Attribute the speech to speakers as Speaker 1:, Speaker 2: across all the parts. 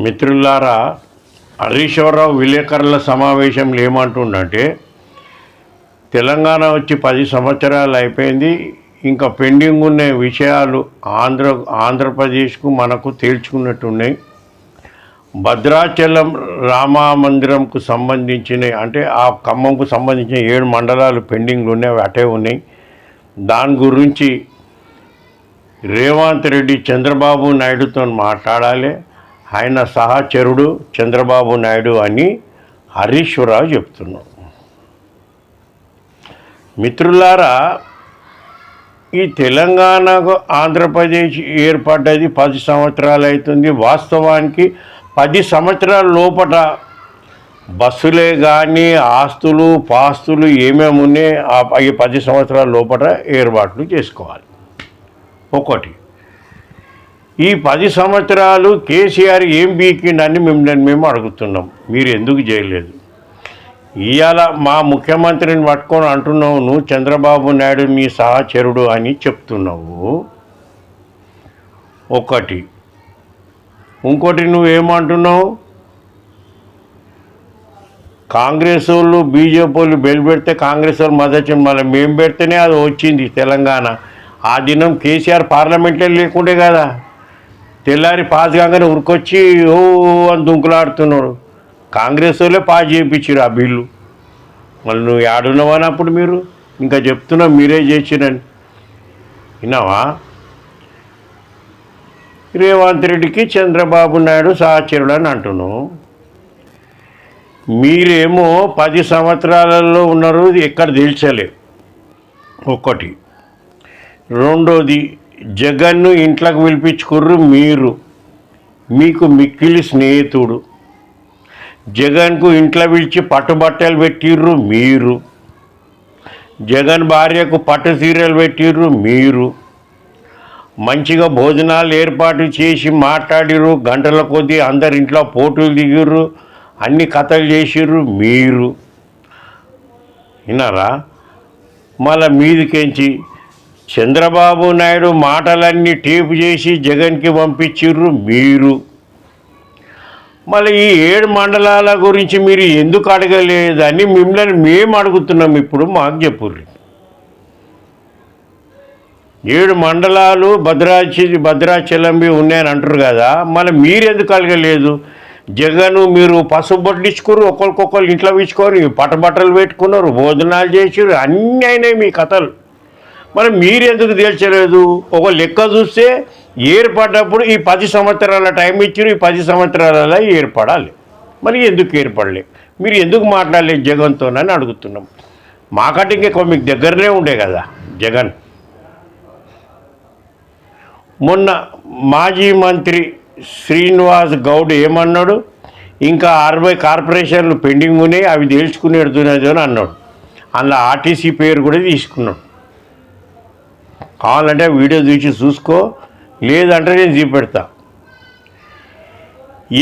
Speaker 1: మిత్రులారా హరీశ్వరరావు విలేకరుల సమావేశంలో ఏమంటుండంటే తెలంగాణ వచ్చి పది సంవత్సరాలు అయిపోయింది ఇంకా పెండింగ్ ఉన్న విషయాలు ఆంధ్ర ఆంధ్రప్రదేశ్కు మనకు తేల్చుకున్నట్టున్నాయి. భద్రాచలం రామ మందిరంకు సంబంధించిన అంటే ఆ ఖమ్మంకు సంబంధించిన ఏడు మండలాలు పెండింగ్లు ఉన్నాయి అవి అటే ఉన్నాయి. దాని గురించి రేవంత్ రెడ్డి చంద్రబాబు నాయుడుతో మాట్లాడాలి. ఆయన సహచరుడు చంద్రబాబు నాయుడు అని హరీశ్వరరావు చెప్తున్నాం మిత్రులారా ఈ తెలంగాణకు ఆంధ్రప్రదేశ్ ఏర్పడ్డది పది సంవత్సరాలు అవుతుంది. వాస్తవానికి పది సంవత్సరాల లోపట బస్సులే కానీ ఆస్తులు పాస్తులు ఏమేమి ఉన్నాయి ఆ ఈ పది సంవత్సరాల లోపల ఏర్పాట్లు చేసుకోవాలి. ఒకటి ఈ పది సంవత్సరాలు కేసీఆర్ ఏం బీకిండని మిమ్మల్ని మేము అడుగుతున్నాం. మీరు ఎందుకు చేయలేదు? ఇవాళ మా ముఖ్యమంత్రిని పట్టుకొని అంటున్నావు నువ్వు చంద్రబాబు నాయుడు మీ సహచరుడు అని చెప్తున్నావు. ఒకటి. ఇంకోటి నువ్వేమంటున్నావు? కాంగ్రెస్ వాళ్ళు బీజేపీ వాళ్ళు బెల్ పెడితే కాంగ్రెస్ వాళ్ళు మద్దతు మళ్ళీ మేము పెడితేనే అది వచ్చింది తెలంగాణ. ఆ దినం కేసీఆర్ పార్లమెంట్లో లేకుండే కదా. తెల్లారి పాస్ కాగానే ఉరికొచ్చి ఓ అని దుంకులాడుతున్నాడు కాంగ్రెస్ వాళ్ళే పాస్ చేయించారు ఆ బిల్లు. మళ్ళీ నువ్వు ఆడున్నావని అప్పుడు మీరు? ఇంకా చెప్తున్నావు మీరే చేసిరని. విన్నావా? రేవంత్ రెడ్డికి చంద్రబాబు నాయుడు సహచరుడు అని అంటున్నావు. మీరేమో పది సంవత్సరాలలో ఉన్నారు ఎక్కడ తెలిసలే ఒకటి రెండోది జగన్ను ఇంట్లోకి పిలిపించుకుర్రు మీరు. మీకు మిక్కిలి స్నేహితుడు. జగన్కు ఇంట్లో పిలిచి పట్టుబట్టలు పెట్టిర్రు మీరు. జగన్ భార్యకు పట్టు సీరియల్ పెట్టిర్రు మీరు. మంచిగా భోజనాలు ఏర్పాటు చేసి మాట్లాడిర్రు గంటల కొద్దీ అందరి ఇంట్లో పోటీలు దిగిర్రు అన్ని కథలు చేసిర్రు మీరు. విన్నారా? మళ్ళా మీదికెంచి? చంద్రబాబు నాయుడు మాటలన్నీ టేపు చేసి జగన్కి పంపించిర్రు మీరు. మళ్ళీ ఈ ఏడు మండలాల గురించి మీరు ఎందుకు అడగలేదని మిమ్మల్ని మేము అడుగుతున్నాం ఇప్పుడు మాకు చెప్పుర్రి. ఏడు మండలాలు భద్రాచి భద్రాచలంబి ఉన్నాయని అంటారు కదా మళ్ళీ మీరు ఎందుకు అడగలేదు? జగన్ మీరు పసుపు పట్టించుకున్నారు ఒకరికొకరు ఇంట్లో ఇచ్చుకొని పట్టబట్టలు పెట్టుకున్నారు భోజనాలు చేసారు అన్నీ అయినాయి మీ కథలు. మరి మీరు ఎందుకు తేల్చలేదు? ఒక లెక్క చూస్తే ఏర్పడ్డప్పుడు ఈ పది సంవత్సరాల టైం ఇచ్చారు ఈ పది సంవత్సరాల ఏర్పడాలి. మరి ఎందుకు ఏర్పడలే? మీరు ఎందుకు మాట్లాడలేదు జగన్తోనని అడుగుతున్నాం. మాకంటే ఇంకా మీకు దగ్గరనే ఉండే కదా జగన్. మొన్న మాజీ మంత్రి శ్రీనివాస్ గౌడ్ ఏమన్నాడు? ఇంకా అరవై కార్పొరేషన్లు పెండింగ్ ఉన్నాయి అవి తేల్చుకునేడుతున్నది అని అన్నాడు. అందులో ఆర్టీసీ పేరు కూడా తీసుకున్నాడు. కావాలంటే వీడియో చూసి చూసుకో లేదంటే నేను చూపెడతా.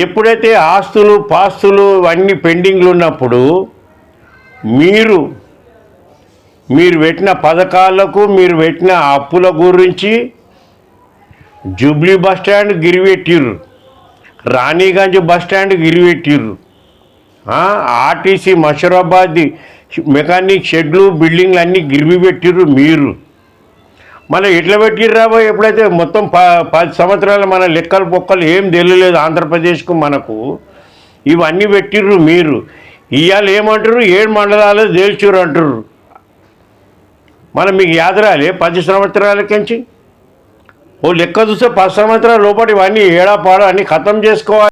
Speaker 1: ఎప్పుడైతే ఆస్తులు పాస్తులు అన్నీ పెండింగ్లు ఉన్నప్పుడు మీరు మీరు పెట్టిన పథకాలకు మీరు పెట్టిన అప్పుల గురించి Jubilee bus stand Ranigunj bus stand గిరిపెట్టిర్రు RTC Musheerabad mechanic షెడ్లు బిల్డింగ్లు అన్నీ గిరివి పెట్టిర్రు మీరు. మళ్ళీ ఎట్లా పెట్టిర్రా బాయ్? ఎప్పుడైతే మొత్తం ప పది సంవత్సరాలు మన లెక్కలు పొక్కలు ఏం తెలియలేదు ఆంధ్రప్రదేశ్కు మనకు. ఇవన్నీ పెట్టిర్రు మీరు. ఇవాళ ఏమంటారు ఏడు మండలాలు తేల్చురు అంటారు మనం మీకు యాదరాలే పది సంవత్సరాలకుంచి ఓ లెక్క చూస్తే పది సంవత్సరాల లోపల ఇవన్నీ ఏడా పాడ అన్నీ ఖతం చేసుకోవాలి.